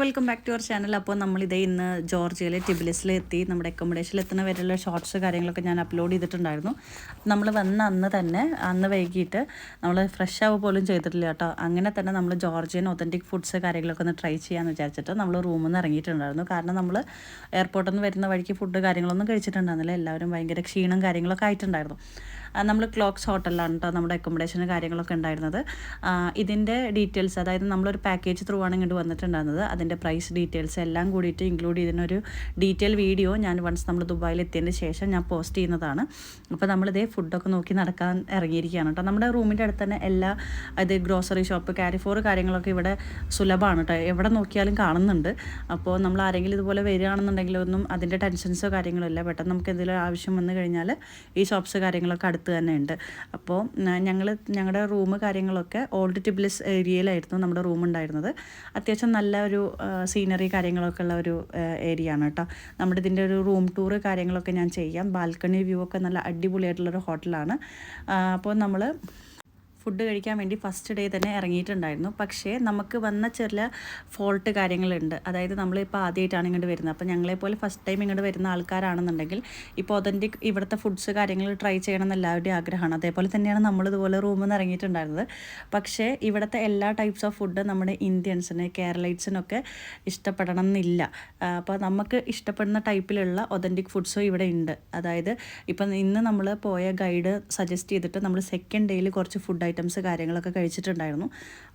Welcome back to our channel അപ്പോൾ നമ്മളിതേ ഇന്ന് ജോർജിയയിലെ ടിബിലിസിൽ എത്തി നമ്മുടെ അക്കോമഡേഷനിൽ എത്തുന്ന വരെയുള്ള ഷോർട്സ് കാര്യങ്ങളൊക്കെ ഞാൻ അപ്ലോഡ് ചെയ്തിട്ടുണ്ടായിരുന്നു. നമ്മൾ വന്ന അന്ന് തന്നെ അന്ന് വൈകിട്ട് നമ്മൾ ഫ്രഷ് ആവുക പോലും ചെയ്തിട്ടില്ല കേട്ടോ. അങ്ങനെ തന്നെ നമ്മൾ ജോർജിയൻ ഒത്തന്റിക് ഫുഡ്സ് കാര്യങ്ങളൊക്കെ ഒന്ന് ട്രൈ ചെയ്യാമെന്ന് വിചാരിച്ചിട്ട് നമ്മൾ റൂമിൽ നിന്ന് ഇറങ്ങിയിട്ടുണ്ടായിരുന്നു. കാരണം നമ്മൾ എയർപോർട്ടിൽ നിന്ന് വരുന്ന വഴിക്ക് ഫുഡ് കാര്യങ്ങളൊന്നും കഴിച്ചിട്ടുണ്ടായിരുന്നില്ല. എല്ലാവരും ഭയങ്കര ക്ഷീണം കാര്യങ്ങളൊക്കെ ആയിട്ടുണ്ടായിരുന്നു. നമ്മൾ ക്ലോക്സ് ഹോട്ടലിലാണ് കേട്ടോ നമ്മുടെ അക്കോമഡേഷൻ കാര്യങ്ങളൊക്കെ ഉണ്ടായിരുന്നത്. ഇതിന്റെ ഡീറ്റെയിൽസ് അതായത് നമ്മളൊരു പാക്കേജ് ത്രൂ ആണ് ഇങ്ങോട്ട് വന്നിട്ടുണ്ടായിരുന്നത്. അതിന്റെ പ്രൈസ് ഡീറ്റെയിൽസ് എല്ലാം കൂടിയിട്ട് ഇൻക്ലൂഡ് ചെയ്തിനൊരു ഡീറ്റെയിൽ വീഡിയോ ഞാൻ വൺസ് നമ്മൾ ദുബായിൽ എത്തിയതിന് ശേഷം ഞാൻ പോസ്റ്റ് ചെയ്യുന്നതാണ്. അപ്പോൾ നമ്മളിതേ ഫുഡൊക്കെ നോക്കി നടക്കാൻ ഇറങ്ങിയിരിക്കുകയാണ് കേട്ടോ നമ്മുടെ റൂമിന്റെ അടുത്ത് തന്നെ എല്ലാ അത് ഗ്രോസറി ഷോപ്പ് കാരിഫോർ കാര്യങ്ങളൊക്കെ ഇവിടെ സുലഭമാണ് കേട്ടോ എവിടെ നോക്കിയാലും കാണുന്നുണ്ട്. അപ്പോൾ നമ്മൾ ആരെങ്കിലും ഇതുപോലെ വരികയാണെന്നുണ്ടെങ്കിൽ ഒന്നും അതിന്റെ ടെൻഷൻസോ കാര്യങ്ങളോ ഇല്ല. പെട്ടെന്ന് നമുക്ക് എന്തെങ്കിലും ആവശ്യം വന്നു കഴിഞ്ഞാൽ ഈ ഷോപ്സ് കാര്യങ്ങളൊക്കെ അടുത്ത് തന്നെ ഉണ്ട്. അപ്പോൾ ഞങ്ങൾ ഞങ്ങളുടെ റൂം കാര്യങ്ങളൊക്കെ ഓൾഡ് ടിബ്ലിസ് ഏരിയയിലായിരുന്നു നമ്മുടെ റൂം ഉണ്ടായിരുന്നത്. അത്യാവശ്യം നല്ല ഒരു സീനറി കാര്യങ്ങളൊക്കെ ഉള്ള ഒരു ഏരിയ ആണ് കേട്ടോ. നമ്മുടെ ഇതിന്റെ ഒരു റൂം ടൂർ കാര്യങ്ങളൊക്കെ ഞാൻ ചെയ്യാം. ബാൽക്കണി വ്യൂ ഒക്കെ നല്ല അടിപൊളിയായിട്ടുള്ളൊരു ഹോട്ടലാണ് അപ്പോൾ നമ്മൾ ഫുഡ് കഴിക്കാൻ വേണ്ടി ഫസ്റ്റ് ഡേ തന്നെ ഇറങ്ങിയിട്ടുണ്ടായിരുന്നു. പക്ഷേ നമുക്ക് വന്ന ചെറിയ ഫോൾട്ട് കാര്യങ്ങളുണ്ട്. അതായത് നമ്മളിപ്പോൾ ആദ്യമായിട്ടാണ് ഇങ്ങോട്ട് വരുന്നത്. അപ്പോൾ ഞങ്ങളെപ്പോലെ ഫസ്റ്റ് ടൈം ഇങ്ങോട്ട് വരുന്ന ആൾക്കാരാണെന്നുണ്ടെങ്കിൽ ഇപ്പോൾ ഒതന്റിക് ഇവിടുത്തെ ഫുഡ്സ് കാര്യങ്ങൾ ട്രൈ ചെയ്യണം എന്നെല്ലാവരുടെയും ആഗ്രഹമാണ്. അതേപോലെ തന്നെയാണ് നമ്മളിതുപോലെ റൂമിൽ നിന്ന് ഇറങ്ങിയിട്ടുണ്ടായിരുന്നത്. പക്ഷേ ഇവിടുത്തെ എല്ലാ ടൈപ്സ് ഓഫ് ഫുഡ് നമ്മുടെ ഇന്ത്യൻസിന് കേരളൈറ്റ്സിനൊക്കെ ഇഷ്ടപ്പെടണം എന്നില്ല. അപ്പോൾ നമുക്ക് ഇഷ്ടപ്പെടുന്ന ടൈപ്പിലുള്ള ഒതന്റിക് ഫുഡ്സും ഇവിടെ ഉണ്ട്. അതായത് ഇപ്പം ഇന്ന് നമ്മൾ പോയ ഗൈഡ് സജസ്റ്റ് ചെയ്തിട്ട് നമ്മൾ സെക്കൻഡ് ഡേയിൽ കുറച്ച് ഫുഡ് ഐറ്റംസ് കാര്യങ്ങളൊക്കെ കഴിച്ചിട്ടുണ്ടായിരുന്നു.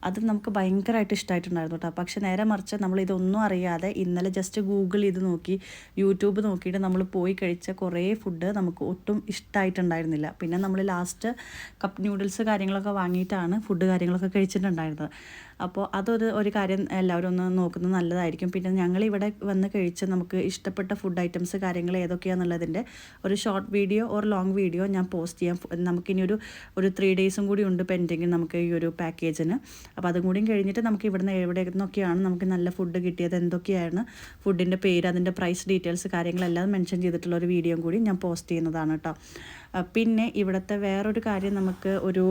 അത് നമുക്ക് ഭയങ്കരമായിട്ട് ഇഷ്ടമായിട്ടുണ്ടായിരുന്നു കേട്ടോ. പക്ഷെ നേരെ മറിച്ച് നമ്മൾ ഇതൊന്നും അറിയാതെ ഇന്നലെ ജസ്റ്റ് ഗൂഗിൾ ചെയ്ത് നോക്കി യൂട്യൂബ് നോക്കിയിട്ട് നമ്മൾ പോയി കഴിച്ച കുറേ ഫുഡ് നമുക്ക് ഒട്ടും ഇഷ്ടമായിട്ടുണ്ടായിരുന്നില്ല പിന്നെ നമ്മൾ ലാസ്റ്റ് കപ്പ് ന്യൂഡിൽസ് കാര്യങ്ങളൊക്കെ വാങ്ങിയിട്ടാണ് ഫുഡ് കാര്യങ്ങളൊക്കെ കഴിച്ചിട്ടുണ്ടായിരുന്നത്. അപ്പോൾ അതൊരു ഒരു കാര്യം എല്ലാവരും ഒന്ന് നോക്കുന്നത് നല്ലതായിരിക്കും. പിന്നെ ഞങ്ങളിവിടെ വന്ന് കഴിച്ച് നമുക്ക് ഇഷ്ടപ്പെട്ട ഫുഡ് ഐറ്റംസ് കാര്യങ്ങൾ ഏതൊക്കെയാണെന്നുള്ളതിന്റെ ഒരു short video or long video ഞാൻ പോസ്റ്റ് ചെയ്യാം. നമുക്കിനി ഒരു ഒരു ത്രീ ഡേയ്സും കൂടി ഉണ്ട്. പെൻഡിങ് നമുക്ക് ഈ ഒരു പാക്കേജിന് അപ്പോൾ അതും കൂടിയും കഴിഞ്ഞിട്ട് നമുക്ക് ഇവിടുന്ന് എവിടെ നിന്നൊക്കെയാണ് നമുക്ക് നല്ല ഫുഡ് കിട്ടിയത് എന്തൊക്കെയാണ് ഫുഡിന്റെ പേര് അതിന്റെ പ്രൈസ് ഡീറ്റെയിൽസ് കാര്യങ്ങളെല്ലാം മെൻഷൻ ചെയ്തിട്ടുള്ള ഒരു വീഡിയോ കൂടി ഞാൻ പോസ്റ്റ് ചെയ്യുന്നതാണ് കേട്ടോ പിന്നെ ഇവിടുത്തെ വേറൊരു കാര്യം നമുക്ക് ഒരു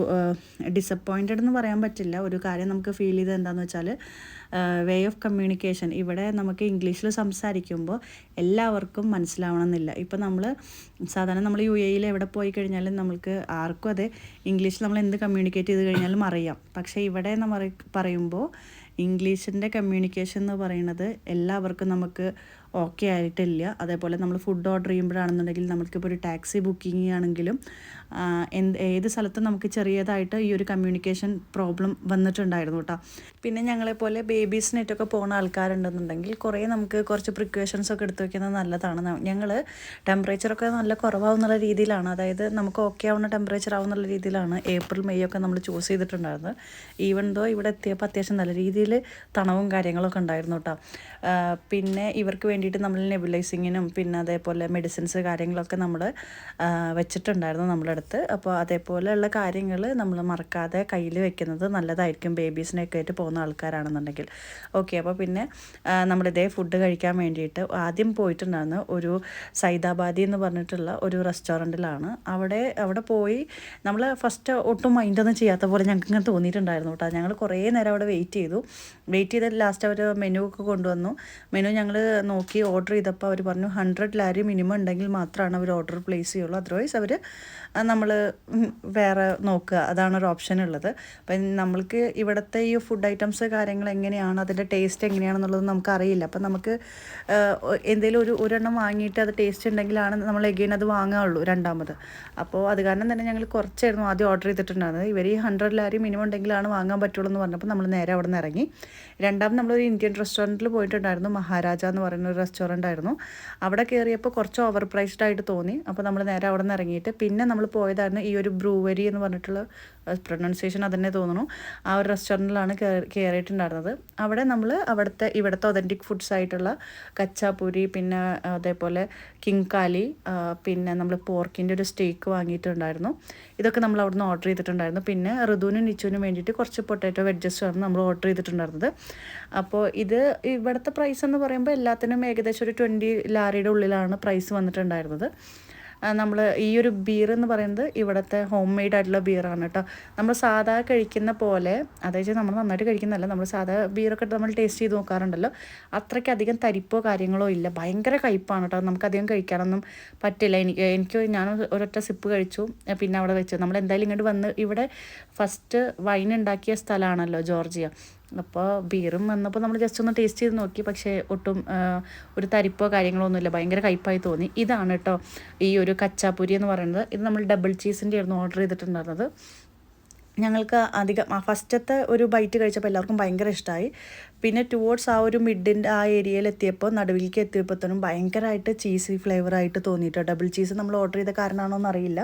ഡിസപ്പോയിന്റഡ് എന്ന് പറയാൻ പറ്റില്ല. ഒരു കാര്യം നമുക്ക് ഫീൽ ചെയ്തത് എന്താണെന്ന് വെച്ചാൽ വേ ഓഫ് കമ്മ്യൂണിക്കേഷൻ ഇവിടെ നമുക്ക് ഇംഗ്ലീഷിൽ സംസാരിക്കുമ്പോൾ എല്ലാവർക്കും മനസ്സിലാവണം എന്നില്ല ഇപ്പം നമ്മൾ സാധാരണ നമ്മൾ യു എയിൽ എവിടെ പോയി കഴിഞ്ഞാലും നമ്മൾക്ക് ആർക്കും അതെ ഇംഗ്ലീഷിൽ നമ്മൾ എന്ത് കമ്മ്യൂണിക്കേറ്റ് ചെയ്ത് കഴിഞ്ഞാലും അറിയാം. പക്ഷേ ഇവിടെ നമ്മൾ പറയുമ്പോൾ ഇംഗ്ലീഷിന്റെ കമ്മ്യൂണിക്കേഷൻ എന്ന് പറയുന്നത് എല്ലാവർക്കും നമുക്ക് ഓക്കെ ആയിട്ടില്ല. അതേപോലെ നമ്മൾ ഫുഡ് ഓർഡർ ചെയ്യുമ്പോഴാണെന്നുണ്ടെങ്കിൽ നമുക്കിപ്പോൾ ഒരു ടാക്സി ബുക്കിംഗ് ആണെങ്കിലും എന്ത് ഏത് സ്ഥലത്തും നമുക്ക് ചെറിയതായിട്ട് ഈ ഒരു കമ്മ്യൂണിക്കേഷൻ പ്രോബ്ലം വന്നിട്ടുണ്ടായിരുന്നു കേട്ടോ പിന്നെ ഞങ്ങളെപ്പോലെ ബേബീസിനായിട്ടൊക്കെ പോകുന്ന ആൾക്കാരുണ്ടെന്നുണ്ടെങ്കിൽ കുറേ നമുക്ക് കുറച്ച് പ്രിക്കോഷൻസ് ഒക്കെ എടുത്തു വയ്ക്കുന്നത് നല്ലതാണ്. ഞങ്ങൾ ടെമ്പറേച്ചറൊക്കെ നല്ല കുറവാകുന്നുള്ള രീതിയിലാണ്. അതായത് നമുക്ക് ഓക്കെ ആവുന്ന ടെമ്പറേച്ചർ ആവുന്നുള്ള രീതിയിലാണ് ഏപ്രിൽ മെയ് ഒക്കെ നമ്മൾ ചൂസ് ചെയ്തിട്ടുണ്ടായിരുന്നത്. ഈവൻ ദോ ഇവിടെ എത്തിയപ്പോൾ അത്യാവശ്യം നല്ല രീതിയിൽ തണവും കാര്യങ്ങളൊക്കെ ഉണ്ടായിരുന്നു കേട്ടോ പിന്നെ ഇവർക്ക് വേണ്ടിയിട്ട് നമ്മൾ നെബുലൈസിങ്ങിനും പിന്നെ അതേപോലെ മെഡിസിൻസ് കാര്യങ്ങളൊക്കെ നമ്മൾ വെച്ചിട്ടുണ്ടായിരുന്നു നമ്മുടെ അടുത്ത്. അപ്പോൾ അതേപോലെയുള്ള കാര്യങ്ങൾ നമ്മൾ മറക്കാതെ കയ്യിൽ വെക്കുന്നത് നല്ലതായിരിക്കും ബേബീസിനെയൊക്കെ ആയിട്ട് പോകുന്ന ആൾക്കാരാണെന്നുണ്ടെങ്കിൽ. ഓക്കെ അപ്പോൾ പിന്നെ നമ്മളിതേ ഫുഡ് കഴിക്കാൻ വേണ്ടിയിട്ട് ആദ്യം പോയിട്ടുണ്ടായിരുന്നു ഒരു സൈദാബാദി എന്ന് പറഞ്ഞിട്ടുള്ള ഒരു റെസ്റ്റോറന്റിലാണ്. അവിടെ അവിടെ പോയി നമ്മൾ ഫസ്റ്റ് ഒട്ടും മൈൻഡൊന്നും ചെയ്യാത്ത പോലെ ഞങ്ങൾക്ക് ഇങ്ങനെ തോന്നിയിട്ടുണ്ടായിരുന്നു കേട്ടോ. ഞങ്ങൾ കുറേ നേരം അവിടെ വെയിറ്റ് ചെയ്തു. വെയിറ്റ് ചെയ്ത് ലാസ്റ്റ് അവർ മെനു ഒക്കെ കൊണ്ടുവന്നു. മെനു ഞങ്ങൾ നോക്കി ഓർഡർ ചെയ്തപ്പോൾ അവർ പറഞ്ഞു ഹൺഡ്രഡ് ലാരി മിനിമം ഉണ്ടെങ്കിൽ മാത്രമാണ് അവർ ഓർഡർ പ്ലേസ് ചെയ്യുള്ളൂ. അതർവൈസ് അവർ നമ്മൾ വേറെ നോക്കുക. അതാണ് ഒരു ഓപ്ഷൻ ഉള്ളത്. അപ്പം നമ്മൾക്ക് ഇവിടുത്തെ ഈ ഫുഡ് ഐറ്റംസ് കാര്യങ്ങൾ എങ്ങനെയാണ് അതിന്റെ ടേസ്റ്റ് എങ്ങനെയാണെന്നുള്ളത് നമുക്ക് അറിയില്ല അപ്പം നമുക്ക് എന്തെങ്കിലും ഒരു ഒരെണ്ണം വാങ്ങിയിട്ട് അത് ടേസ്റ്റ് ഉണ്ടെങ്കിലാണ് നമ്മൾ എഗെയിൻ അത് വാങ്ങാവുള്ളൂ രണ്ടാമത്. അപ്പോൾ അത് കാരണം തന്നെ ഞങ്ങൾ കുറച്ചായിരുന്നു ആദ്യം ഓർഡർ ചെയ്തിട്ടുണ്ടായിരുന്നത്. ഇവർ ഈ ഹൺഡ്രഡ് ലാരി മിനിമം ഉണ്ടെങ്കിലാണ് വാങ്ങാൻ പറ്റുള്ളൂ എന്ന് പറഞ്ഞപ്പോൾ നമ്മൾ നേരെ അവിടെ നിന്ന് ഇറങ്ങി. രണ്ടാമത് നമ്മളൊരു ഇന്ത്യൻ റെസ്റ്റോറന്റിൽ പോയിട്ടുണ്ടായിരുന്നു. മഹാരാജ എന്ന് പറയുന്ന ഒരു റെസ്റ്റോറന്റ് ആയിരുന്നു. അവിടെ കയറിയപ്പോൾ കുറച്ച് ഓവർ പ്രൈസ്ഡ് ആയിട്ട് തോന്നി. അപ്പോൾ നമ്മൾ നേരെ അവിടെ നിന്ന് ഇറങ്ങിയിട്ട് പിന്നെ നമ്മൾ പോയതായിരുന്നു ഈ ഒരു ബ്രൂവരി എന്ന് പറഞ്ഞിട്ടുള്ള പ്രൊനൗൺസിയേഷൻ അതന്നെ തോന്നുന്നു. ആ ഒരു റെസ്റ്റോറന്റിലാണ് കയറിയിട്ടുണ്ടായിരുന്നത് അവിടെ നമ്മൾ അവിടുത്തെ ഇവിടുത്തെ ഒതന്റിക് ഫുഡ്സ് ആയിട്ടുള്ള കച്ചാപ്പൂരി പിന്നെ അതേപോലെ കിങ്കാലി പിന്നെ നമ്മൾ പോർക്കിന്റെ ഒരു സ്റ്റേക്ക് വാങ്ങിയിട്ടുണ്ടായിരുന്നു. ഇതൊക്കെ നമ്മൾ അവിടുന്ന് ഓർഡർ ചെയ്തിട്ടുണ്ടായിരുന്നു. പിന്നെ ഋതുവിനും നിച്ചുവിനും വേണ്ടിയിട്ട് കുറച്ച് പൊട്ടാറ്റോ വെഡ്ജസ് ആണ് നമ്മൾ ഓർഡർ ചെയ്തിട്ടുണ്ടായിരുന്നത്. അപ്പോൾ ഇത് ഇവിടുത്തെ പ്രൈസ് എന്ന് പറയുമ്പോൾ എല്ലാത്തിനും ഏകദേശം ഒരു ട്വന്റി ലാരിയുടെ ഉള്ളിലാണ് പ്രൈസ് വന്നിട്ടുണ്ടായിരുന്നത്. നമ്മൾ ഈ ഒരു ബീർ എന്ന് പറയുന്നത് ഇവിടുത്തെ ഹോം മെയ്ഡ് ആയിട്ടുള്ള ബീറാണ് കേട്ടോ. നമ്മൾ സാധാ കഴിക്കുന്ന പോലെ അതായത് നമ്മൾ നന്നായിട്ട് കഴിക്കുന്നതല്ല നമ്മൾ സാധാ ബീറൊക്കെ നമ്മൾ ടേസ്റ്റ് ചെയ്ത് നോക്കാറുണ്ടല്ലോ. അത്രയ്ക്ക് അധികം തരിപ്പോ കാര്യങ്ങളോ ഇല്ല. ഭയങ്കര കയ്പ്പാണ് കേട്ടോ. നമുക്ക് അധികം കഴിക്കാനൊന്നും പറ്റില്ല. എനിക്ക് എനിക്ക് ഞാൻ ഒരൊറ്റ സിപ്പ് കഴിച്ചു. പിന്നെ അവിടെ വെച്ചു. നമ്മൾ എന്തായാലും ഇങ്ങോട്ട് വന്ന് ഇവിടെ ഫസ്റ്റ് വൈൻ ഉണ്ടാക്കിയ സ്ഥലമാണല്ലോ ജോർജിയ. അപ്പോൾ ബീറും വന്നപ്പോൾ നമ്മൾ ജസ്റ്റ് ഒന്ന് ടേസ്റ്റ് ചെയ്ത് നോക്കി. പക്ഷേ ഒട്ടും ഒരു തരിപ്പോ കാര്യങ്ങളോ ഒന്നുമില്ല. ഭയങ്കര കയ്പായി തോന്നി. ഇതാണ് കേട്ടോ ഈ ഒരു കച്ചാപ്പുരി എന്ന് പറയുന്നത്. ഇത് നമ്മൾ ഡബിൾ ചീസിന്റെ ആയിരുന്നു ഓർഡർ ചെയ്തിട്ടുണ്ടായിരുന്നത്. ഞങ്ങൾക്ക് അധികം ഫസ്റ്റത്തെ ഒരു ബൈറ്റ് കഴിച്ചപ്പോൾ എല്ലാവർക്കും ഭയങ്കര ഇഷ്ടമായി പിന്നെ ടുവേർഡ്സ് ആ ഒരു മിഡിന്റെ ആ ഏരിയയിൽ എത്തിയപ്പോൾ നടുവിലേക്ക് എത്തിയപ്പോഴത്തേനും ഭയങ്കരമായിട്ട് ചീസി ഫ്ലേവറായിട്ട് തോന്നിയിട്ടോ ഡബിൾ ചീസ് നമ്മൾ ഓർഡർ ചെയ്ത കാരണമാണോ എന്നറിയില്ല.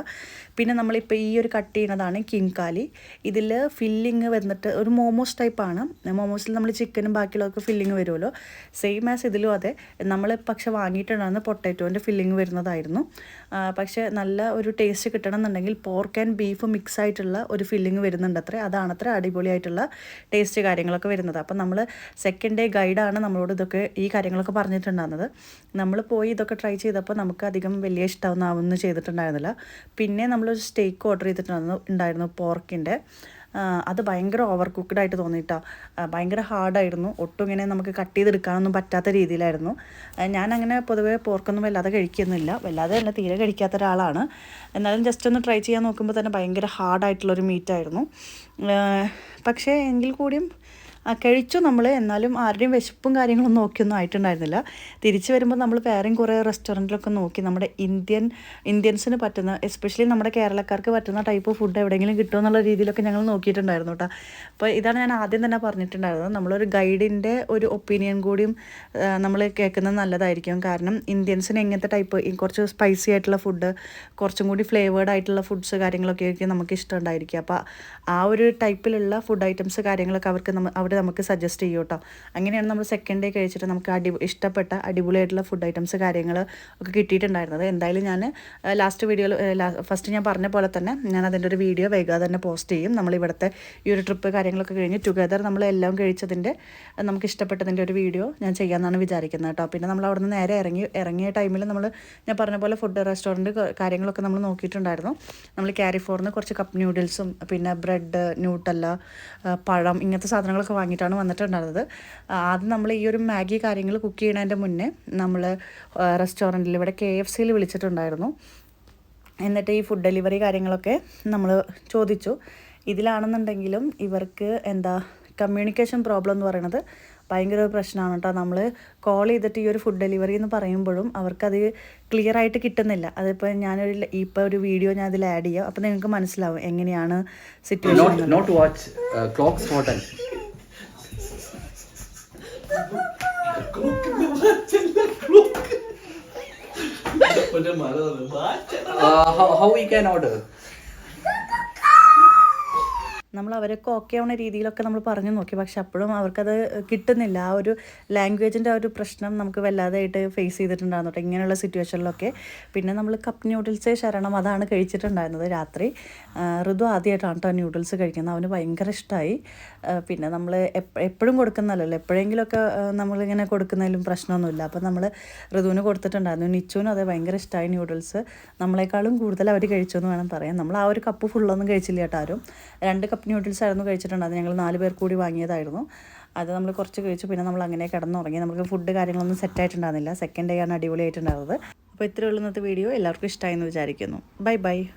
പിന്നെ നമ്മളിപ്പോൾ ഈ ഒരു കട്ട് ചെയ്യുന്നതാണ് കിങ്കാലി ഇതിൽ ഫില്ലിങ് വന്നിട്ട് ഒരു മോമോസ് ടൈപ്പാണ് മോമോസിൽ നമ്മൾ ചിക്കനും ബാക്കിയുള്ളതൊക്കെ ഫില്ലിങ് വരുമല്ലോ സെയിം ആസ് ഇതിലും അതെ. നമ്മൾ പക്ഷെ വാങ്ങിയിട്ടുണ്ടായിരുന്ന പൊട്ടാറ്റോന്റെ ഫില്ലിങ് വരുന്നതായിരുന്നു. പക്ഷേ നല്ല ഒരു ടേസ്റ്റ് കിട്ടണം എന്നുണ്ടെങ്കിൽ പോർക്ക് ആൻഡ് ബീഫ് മിക്സ് ആയിട്ടുള്ള ഒരു ഫില്ലിങ് വരുന്നുണ്ട് അത്രേ അതാണത്ര അടിപൊളിയായിട്ടുള്ള ടേസ്റ്റ് കാര്യങ്ങളൊക്കെ വരുന്നത്. അപ്പം നമ്മൾ സെക്കൻഡ് ഡേ ഗൈഡാണ് നമ്മളോട് ഇതൊക്കെ ഈ കാര്യങ്ങളൊക്കെ പറഞ്ഞിട്ടുണ്ടായിരുന്നത്. നമ്മൾ പോയി ഇതൊക്കെ ട്രൈ ചെയ്തപ്പോൾ നമുക്ക് അധികം വലിയ ഇഷ്ടമൊന്നും ചെയ്തിട്ടുണ്ടായിരുന്നില്ല. പിന്നെ നമ്മളൊരു സ്റ്റേക്ക് ഓർഡർ ചെയ്തിട്ടുണ്ടായിരുന്നു ഉണ്ടായിരുന്നു പോർക്കിന്റെ അത് ഭയങ്കര ഓവർ കുക്ക്ഡ് ആയിട്ട് തോന്നിയിട്ടാ. ഭയങ്കര ഹാർഡായിരുന്നു ഒട്ടും ഇങ്ങനെ നമുക്ക് കട്ട് ചെയ്തെടുക്കാനൊന്നും പറ്റാത്ത രീതിയിലായിരുന്നു. ഞാൻ അങ്ങനെ പൊതുവേ പോർക്കൊന്നും വല്ലാതെ കഴിക്കുന്നില്ല. വല്ലാതെ തന്നെ തീരെ കഴിക്കാത്ത ഒരാളാണ്. എന്നാലും ജസ്റ്റ് ഒന്ന് ട്രൈ ചെയ്യാൻ നോക്കുമ്പോൾ തന്നെ ഭയങ്കര ഹാർഡായിട്ടുള്ളൊരു മീറ്റായിരുന്നു പക്ഷേ എങ്കിൽ കൂടിയും കഴിച്ചു നമ്മൾ എന്നാലും ആരുടെയും വിശപ്പും കാര്യങ്ങളും നോക്കിയൊന്നും ആയിട്ടുണ്ടായിരുന്നില്ല. തിരിച്ചു വരുമ്പോൾ നമ്മൾ വേറെയും കുറേ റെസ്റ്റോറന്റിലൊക്കെ നോക്കി. നമ്മുടെ ഇന്ത്യൻ ഇന്ത്യൻസിന് പറ്റുന്ന എസ്പെഷ്യലി നമ്മുടെ കേരളക്കാർക്ക് പറ്റുന്ന ടൈപ്പ് ഫുഡ് എവിടെയെങ്കിലും കിട്ടുമോ എന്നുള്ള രീതിയിലൊക്കെ ഞങ്ങൾ നോക്കിയിട്ടുണ്ടായിരുന്നു കേട്ടോ അപ്പോൾ ഇതാണ് ഞാൻ ആദ്യം തന്നെ പറഞ്ഞിട്ടുണ്ടായിരുന്നത്. നമ്മളൊരു ഗൈഡിന്റെ ഒരു ഒപ്പീനിയൻ കൂടിയും നമ്മൾ കേൾക്കുന്നത് നല്ലതായിരിക്കും. കാരണം ഇന്ത്യൻസിന് എങ്ങനത്തെ ടൈപ്പ് കുറച്ച് സ്പൈസി ആയിട്ടുള്ള ഫുഡ് കുറച്ചും കൂടി ഫ്ലേവേർഡ് ആയിട്ടുള്ള ഫുഡ്സ് കാര്യങ്ങളൊക്കെ ആയിരിക്കും നമുക്ക് ഇഷ്ടമുണ്ടായിരിക്കും അപ്പോൾ ആ ഒരു ടൈപ്പിലുള്ള ഫുഡ് ഐറ്റംസ് കാര്യങ്ങളൊക്കെ അവർക്ക് നമ്മൾ അവർ നമുക്ക് സജസ്റ്റ് ചെയ്യും കേട്ടോ അങ്ങനെയാണ് നമ്മൾ സെക്കൻഡ് ഡേ കഴിച്ചിട്ട് നമുക്ക് അടി ഇഷ്ടപ്പെട്ട അടിപൊളിയായിട്ടുള്ള ഫുഡ് ഐറ്റംസ് കാര്യങ്ങൾ ഒക്കെ കിട്ടിയിട്ടുണ്ടായിരുന്നത്. എന്തായാലും ഞാൻ ലാസ്റ്റ് വീഡിയോ ഫസ്റ്റ് ഞാൻ പറഞ്ഞ പോലെ തന്നെ ഞാൻ അതിന്റെ ഒരു വീഡിയോ വൈകാതെ തന്നെ പോസ്റ്റ് ചെയ്യും. നമ്മൾ ഇവിടുത്തെ ഈ ഒരു ട്രിപ്പ് കാര്യങ്ങളൊക്കെ കഴിഞ്ഞ് ടുഗദർ നമ്മൾ എല്ലാം കഴിച്ചതിന്റെ നമുക്ക് ഇഷ്ടപ്പെട്ടതിന്റെ ഒരു വീഡിയോ ഞാൻ ചെയ്യാമെന്നാണ് വിചാരിക്കുന്നത് കേട്ടോ. പിന്നെ നമ്മൾ അവിടെ നിന്ന് നേരെ ഇറങ്ങി ഇറങ്ങിയ ടൈമിൽ നമ്മൾ ഞാൻ പറഞ്ഞ പോലെ ഫുഡ് റെസ്റ്റോറന്റ് കാര്യങ്ങളൊക്കെ നമ്മൾ നോക്കിയിട്ടുണ്ടായിരുന്നു. നമ്മൾ ക്യാരി ഫോറിന് കുറച്ച് കപ്പ് ന്യൂഡിൽസും പിന്നെ ബ്രെഡ് ന്യൂട്ടല്ല പഴം ഇങ്ങനത്തെ സാധനങ്ങളൊക്കെ വാങ്ങിയിട്ടാണ് വന്നിട്ടുണ്ടായിരുന്നത്. ആദ്യം നമ്മൾ ഈ ഒരു മാഗി കാര്യങ്ങൾ കുക്ക് ചെയ്യുന്നതിന്റെ മുന്നേ നമ്മൾ റെസ്റ്റോറന്റിൽ ഇവിടെ കെ എഫ് സിയിൽ വിളിച്ചിട്ടുണ്ടായിരുന്നു. എന്നിട്ട് ഈ ഫുഡ് ഡെലിവറി കാര്യങ്ങളൊക്കെ നമ്മൾ ചോദിച്ചു. ഇതിലാണെന്നുണ്ടെങ്കിലും ഇവർക്ക് എന്താ കമ്മ്യൂണിക്കേഷൻ പ്രോബ്ലം എന്ന് പറയുന്നത് ഭയങ്കര ഒരു പ്രശ്നമാണ് കേട്ടോ. നമ്മൾ കോൾ ചെയ്തിട്ട് ഈ ഒരു ഫുഡ് ഡെലിവറി എന്ന് പറയുമ്പോഴും അവർക്കത് ക്ലിയർ ആയിട്ട് കിട്ടുന്നില്ല. അതിപ്പോൾ ഞാനൊരു ഇപ്പോൾ ഒരു വീഡിയോ ഞാൻ അതിൽ ആഡ് ചെയ്യാം. അപ്പോൾ നിങ്ങൾക്ക് മനസ്സിലാവും എങ്ങനെയാണ് situation how, how we can order നമ്മൾ അവരൊക്കെ ഓക്കെ ആവുന്ന രീതിയിലൊക്കെ നമ്മൾ പറഞ്ഞു നോക്കി. പക്ഷെ അപ്പോഴും അവർക്കത് കിട്ടുന്നില്ല. ആ ഒരു ലാംഗ്വേജിന്റെ ആ ഒരു പ്രശ്നം നമുക്ക് വല്ലാതായിട്ട് ഫേസ് ചെയ്തിട്ടുണ്ടായിരുന്നു ഇങ്ങനെയുള്ള സിറ്റുവേഷനിലൊക്കെ പിന്നെ നമ്മൾ കപ്പ് ന്യൂഡിൽസ് ശരണം അതാണ് കഴിച്ചിട്ടുണ്ടായിരുന്നത് രാത്രി. ഋതു ആദ്യമായിട്ടാണ് കേട്ടോ ന്യൂഡിൽസ് കഴിക്കുന്നത്. അവന് ഭയങ്കര ഇഷ്ടമായി പിന്നെ നമ്മൾ എപ്പോഴും കൊടുക്കുന്നല്ലോ എപ്പോഴെങ്കിലുമൊക്കെ നമ്മളിങ്ങനെ കൊടുക്കുന്നതിലും പ്രശ്നമൊന്നുമില്ല. അപ്പോൾ നമ്മൾ ഋതുവിന് കൊടുത്തിട്ടുണ്ടായിരുന്നു. നിച്ചുവിനും അത് ഭയങ്കര ഇഷ്ടമായി ന്യൂഡിൽസ് നമ്മളെക്കാളും കൂടുതൽ അവർ കഴിച്ചു എന്ന് വേണം പറയാം നമ്മൾ ആ ഒരു കപ്പ് ഫുള്ളൊന്നും കഴിച്ചില്ല കേട്ടോ ആരും. രണ്ട് കപ്പ് ന്യൂഡിൽസ് ആയിരുന്നു കഴിച്ചിട്ടുണ്ടായിരുന്നത് ഞങ്ങൾ നാല് പേർ കൂടി വാങ്ങിയതായിരുന്നു. അത് നമ്മൾ കുറച്ച് കഴിച്ചു. പിന്നെ നമ്മൾ അങ്ങനെ കിടന്നുറങ്ങി. നമുക്ക് ഫുഡ് കാര്യങ്ങളൊന്നും സെറ്റ് ആയിട്ടുണ്ടായിരുന്നില്ല. സെക്കൻഡ് ഡേ ആണ് അടിപൊളിയായിട്ടുണ്ടായിരുന്നത്. അപ്പോൾ ഇത്രയുള്ള ഇന്നത്തെ വീഡിയോ എല്ലാവർക്കും ഇഷ്ടമായി എന്ന് വിചാരിക്കുന്നു. Bye bye